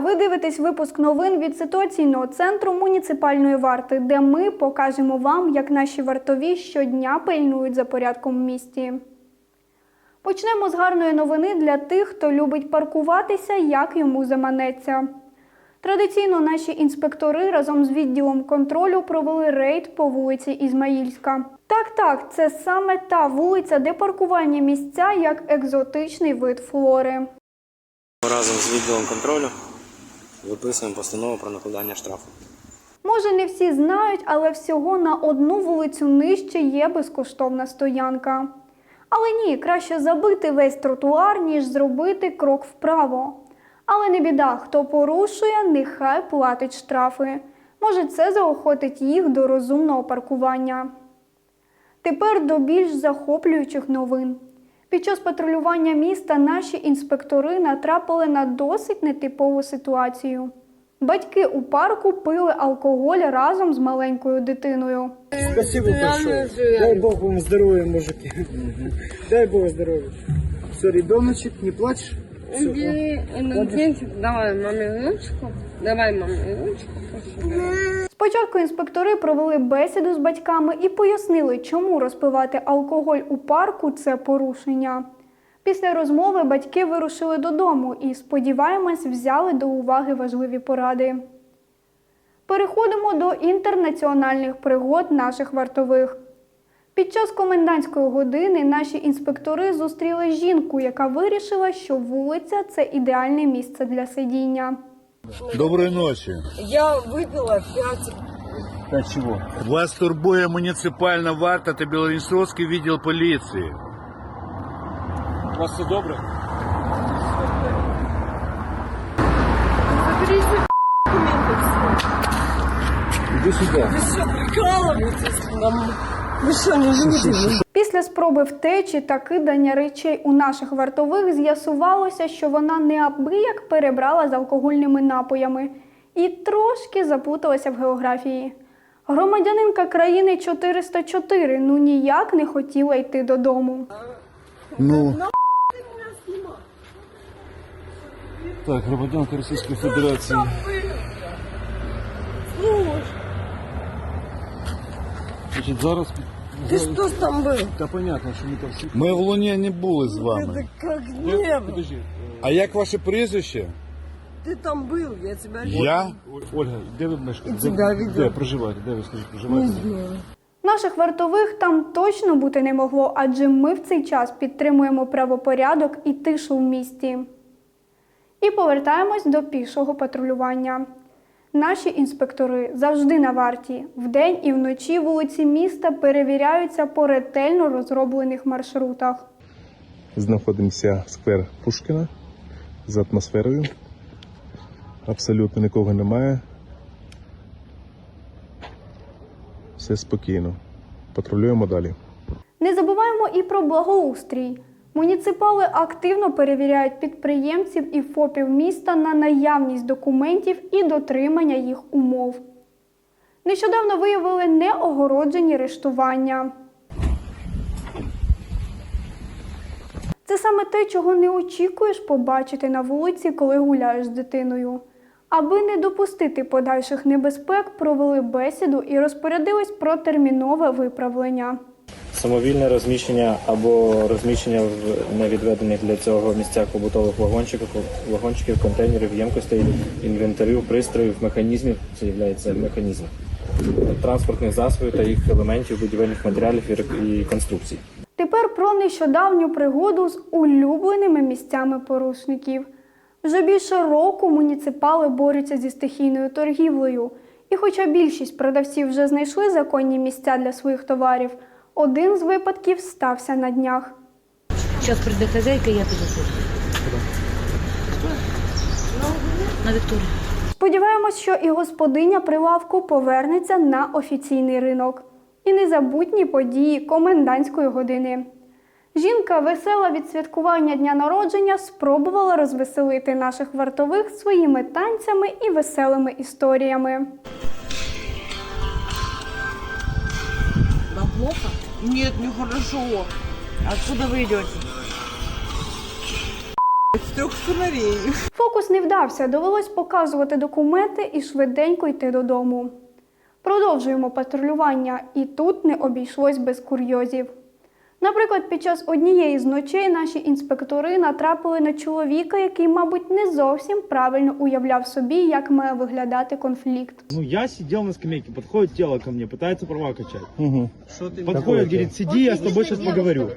Ви дивитесь випуск новин від ситуаційного центру муніципальної варти, де ми покажемо вам, як наші вартові щодня пильнують за порядком в місті. Почнемо з гарної новини для тих, хто любить паркуватися, як йому заманеться. Традиційно наші інспектори разом з відділом контролю провели рейд по вулиці Ізмаїльська. Так, так, це саме та вулиця, де паркувальні місця як екзотичний вид флори. Разом з відділом контролю виписуємо постанову про накладання штрафу. Може, не всі знають, але всього на одну вулицю нижче є безкоштовна стоянка. Але ні, краще забити весь тротуар, ніж зробити крок вправо. Але не біда, хто порушує, нехай платить штрафи. Може, це заохотить їх до розумного паркування. Тепер до більш захоплюючих новин. Під час патрулювання міста наші інспектори натрапили на досить нетипову ситуацію. Батьки у парку пили алкоголь разом з маленькою дитиною. Спасибо большое. Дай Бог вам здоровья, мужики. Дай Бог здоровья. Все, ребеночек, не Иди, давай маме ручку. Давай маме ручку. Спочатку інспектори провели бесіду з батьками і пояснили, чому розпивати алкоголь у парку це порушення. Після розмови батьки вирушили додому і, сподіваємось, взяли до уваги важливі поради. Переходимо до інтернаціональних пригод наших вартових. Під час комендантської години наші інспектори зустріли жінку, яка вирішила, що вулиця це ідеальне місце для сидіння. Доброї ночі. Я выпила пять. От чего? Вас турбує муніципальна варта та Білорусський відділ поліції. У вас все добре? Заберите документы Иди сюда. Вы что, прикалываетесь? Нам- Вы что, не видите? Після спроби втечі та кидання речей у наших вартових з'ясувалося, що вона неабияк перебрала з алкогольними напоями і трошки запуталася в географії. Громадянинка країни 404 ну ніяк не хотіла йти додому. Ну, Так, громадянка Російської Федерації. Значить, зараз... Ты что там был? Та понятно, що ми там всі... ми в Луні не були з вами. Это как небо. Подожди. А як ваше прізвище? Ты там был, я тебя Я? О- Ольга, де ви мешкаєте? І тебе Де, видела. де проживаєте? Де ви скажіть, проживаєте? Наших вартових там точно бути не могло, адже ми в цей час підтримуємо правопорядок і тишу в місті. І повертаємось до пішого патрулювання. Наші інспектори завжди на варті. Вдень і вночі вулиці міста перевіряються по ретельно розроблених маршрутах. знаходимося сквер Пушкіна з атмосферою. Абсолютно нікого немає. Все спокійно. Патрулюємо далі. Не забуваємо і про благоустрій. Муніципали активно перевіряють підприємців і ФОПів міста на наявність документів і дотримання їх умов. Нещодавно виявили неогороджені рештування. Це саме те, чого не очікуєш побачити на вулиці, коли гуляєш з дитиною. Аби не допустити подальших небезпек, провели бесіду і розпорядились про термінове виправлення. Самовільне розміщення або розміщення в невідведених для цього місцях побутових вагончиків, вагончиків, контейнерів, ємкостей, інвентарю, пристроїв, механізмів, це є механізм, транспортних засобів та їх елементів, будівельних матеріалів і конструкцій. Тепер про нещодавню пригоду з улюбленими місцями порушників. Вже більше року муніципали борються зі стихійною торгівлею. І хоча більшість продавців вже знайшли законні місця для своїх товарів, один з випадків стався на днях. Сейчас придет хозяйка, я піду. На Вікторію. Сподіваємось, що і господиня прилавку повернеться на офіційний ринок. І незабутні події комендантської години. Жінка, весела від святкування дня народження, спробувала розвеселити наших вартових своїми танцями і веселими історіями. Плохо? Нет, нехорошо. Откуда вы идете? С трех фонарей. Фокус не вдався, довелось показувати документи і швиденько йти додому. Продовжуємо патрулювання, і тут не обійшлось без курйозів. Наприклад, під час однієї з ночей наші інспектори натрапили на чоловіка, який, мабуть, не зовсім правильно уявляв собі, як має виглядати конфлікт. Ну, я сидел на скамейке, подходит тело ко мне, пытается права качать. Угу. Подходит, говорит, сиди, я с тобой сейчас поговорю.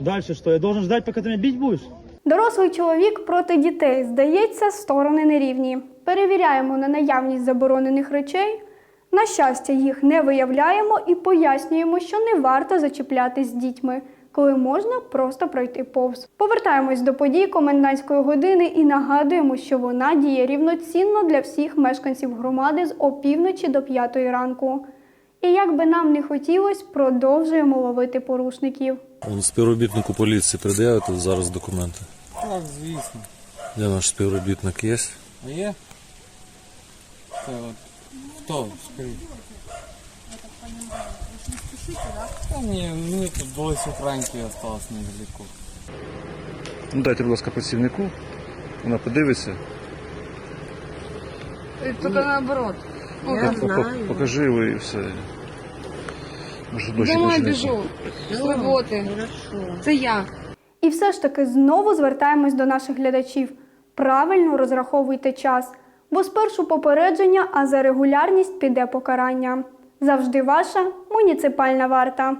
Дальше что, я должен ждать, пока ты меня бить будешь? Дорослий чоловік проти дітей, здається, сторони нерівні. Перевіряємо на наявність заборонених речей. На щастя, їх не виявляємо і пояснюємо, що не варто зачіплятись з дітьми, коли можна просто пройти повз. Повертаємось до подій комендантської години і нагадуємо, що вона діє рівноцінно для всіх мешканців громади з опівночі до п'ятої ранку. І як би нам не хотілося, продовжуємо ловити порушників. Співробітнику поліції пред'явити зараз документи. Так, звісно. Де наш співробітник є? Є? Це от. Хто? Скажіть. Та ні, мені тут були сухраньки осталось недалеко. Ну, дайте, будь ласка, працівнику. Вона подивиться. Только наоборот. Я По- по- знаю. Покажи його і все. Може, дощі Домой почнеться. біжу. З роботи. Хорошо. Це я. І все ж таки знову звертаємось до наших глядачів. Правильно розраховуйте час, бо спершу попередження, а за регулярність піде покарання. Завжди ваша муніципальна варта.